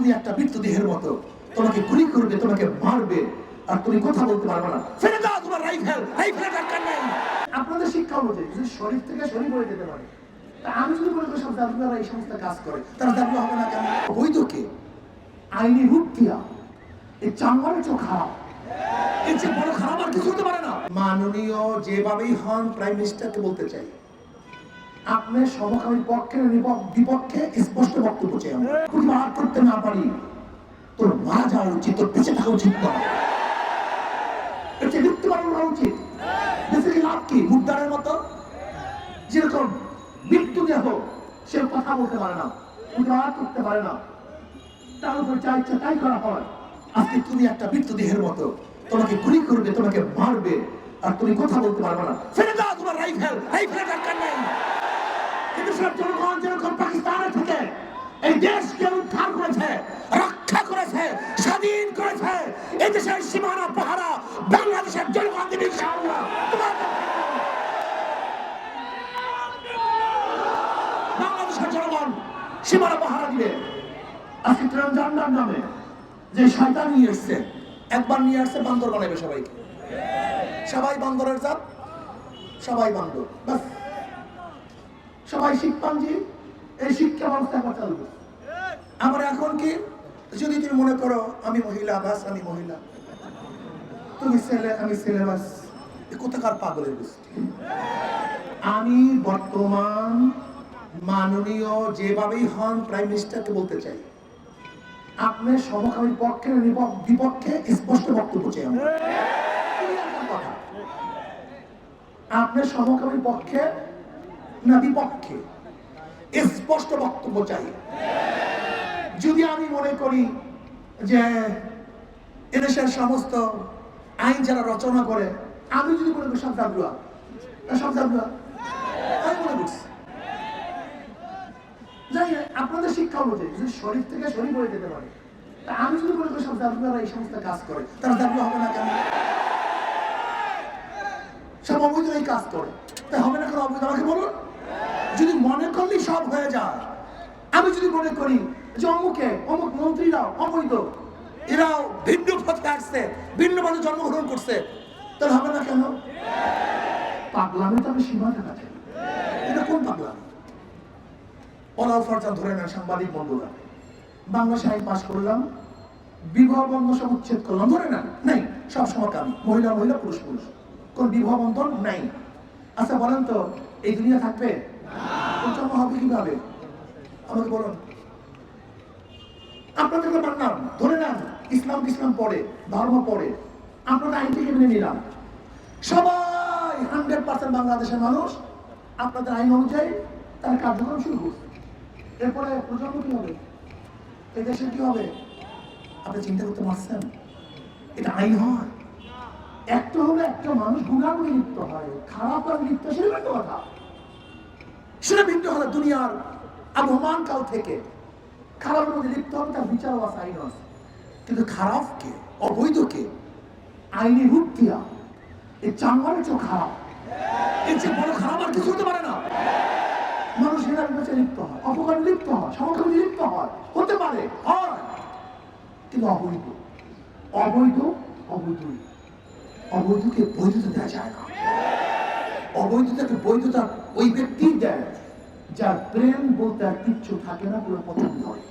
তুমি একটা মৃত্যু দেহের মতো। তোমাকে গুলি করবে, তোমাকে মারবে, আর তুমি কথা বলতে পারবে না। ফেলে দাও তোমার রাইফেল দরকার নেই। আপনাদের শিক্ষা অনুযায়ী, যদি শরীর থেকে শরীর যেতে পারে, তা আমি যদি বলি সব এই সমস্ত কাজ করে, তারা দাদু হবে না কেন? বৈধকে, আইনি রূপ দিয়া, এই চাঙ্গারের চোখ এর বড় খারাপ আর কিছু হতে পারে না। মাননীয় যেভাবেই হন প্রাইম মিনিস্টারকে বলতে চাই। আপনার সমকামী পক্ষে বিপক্ষে স্পষ্ট বক্তব্য চাই আমরা। প্রতিবাদ করতে না পারি। তোর মারা যাওয়া উচিত, তোর বেঁচে থাকা উচিত না। মৃত্যুবরণ উচিত। লাভ কি? মুদ্রারের মতো? যেরকম মৃত্যু দেহ, সে কথা বলতে পারে না করতে পারে না। তার উপর যা তাই করা হয়। আজকে তুমি একটা মৃত্যু দেহের মতো। তোমাকে গুলি করবে, তোমাকে মারবে, আর তুমি কথা বলতে পারবে না। ফেলে দাও তোমার রাইফেল। রাইফেলের দরকার সব জনগণ যেরকম পাকিস্তানের থেকে, এই দেশকে উদ্ধার করেছে, রক্ষা করেছে, স্বাধীন করেছে, এই দেশের সীমানা, পাহারা, বাংলাদেশের জনগণ দিবে ইনশাআল্লাহ। বাংলাদেশের জনগণ সীমানা, পাহারা দিবে। আজকে ট্রানজান্ডার নামে যে শয়তান নিয়ে এসছে একবার নিয়ে আসছে, বান্দর বানাবে সবাইকে। সবাই বান্দরের জাত, সবাই বান্দর বাস সবাই শিখপাঞ্জি এই শিক্ষা ব্যবস্থা একবার চালু করছে। আমার এখন কি যদি তুমি মনে করো আমি মহিলা বাস আমি মহিলা তুমি ছেলে আমি ছেলে বাস কোথাকার পাগলের গোষ্ঠী আমি বর্তমান মাননীয় যেভাবেই হন প্রাইম মিনিস্টারকে বলতে চাই আপনার সমকামী পক্ষে বিপক্ষে স্পষ্ট বক্তব্য চাই আমরা কথা। আপনার সমকামী পক্ষে না বিপক্ষে? স্পষ্ট বক্তব্য চাই। যদি আমি মনে করি যে এদেশের সমস্ত আইন যারা রচনা করে, আমি যদি মনে করি সব জাদুয়া। সব করছি। যাই আপনাদের শিক্ষা অনুযায়ী, যদি শরীর থেকে শরীর হয়ে যেতে পারে, তা আমি যদি মনে করি সব জাদুয়ারা এই সমস্ত কাজ করে, তারা জাদুয়া হবে না কেন? সব অবৈধ এই কাজ করে। তা হবে না কেন অবৈধ? আমাকে বলুন। যদি মনে করলেই সব হয়ে যায়, আমি যদি মনে করি যে অমুকে, অমুক মন্ত্রীরাও, অবৈধ, এরাও ভিন্ন পথে আসছে, ভিন্ন পথে জন্মগ্রহণ করছে, তাহলে হবে না কেন? পাগলামে তো আমি সীমা থাকা চাই এটা কোন পাগলামি? পলাও ফরজান ধরে নেন সাংবাদিক বন্ধুরা। বাংলা সাহিত্য পাশ করলাম, বিবাহ বন্ধন সব উচ্ছেদ করলাম। ধরে নেন, নেই সব সমকামী মহিলা মহিলা, পুরুষ পুরুষ। কোন বিবাহ বন্ধন নাই। আচ্ছা বলেন তো, এই দুনিয়া থাকবে? হবে কীভাবে? আমাকে বলুন। ধরে ইসলাম ইসলাম পড়ে, ধর্ম পড়ে। আপনাদের আইন থেকে মেনে নিলাম। সবাই হান্ড্রেড পার্সেন্ট বাংলাদেশের মানুষ। আপনাদের আইন অনুযায়ী তার কার্যক্রম শুরু করছে এরপরে প্রজন্ম কি হবে? এই দেশের কি হবে? আপনি চিন্তা করতে পারছেন? এটা আইন হয়। একটা হলে একটা মানুষ গুণাগুণে লিপ্ত হয়, খারাপ আর লিপ্ত সেটা একটা কথা। সেটা ভিন্ন হলো দুনিয়ার আবহমান কাল থেকে খারাপের মধ্যে লিপ্ত হবে তার বিচার আছে আইন আছে। কিন্তু খারাপকে, অবৈধকে, আইনি রূপ দিয়া, এই চাঙ্গারের চোখ খারাপ। এর চেয়ে বড় খারাপ আর কিছু হতে পারে না। মানুষ হেরার কাছে লিপ্ত হয়, অপকারে লিপ্ত হয় সমকামী লিপ্ত হয়, হতে পারে, হয়। কিন্তু অবৈধ অবৈধ, অবৈধই। অবৈধকে বৈধতা দেওয়া যায় না। অবৈধতাকে বৈধতা ওই ব্যক্তি দেয় যার প্রেম বলতে আর কিচ্ছু থাকে না পুরো পছন্দ হয়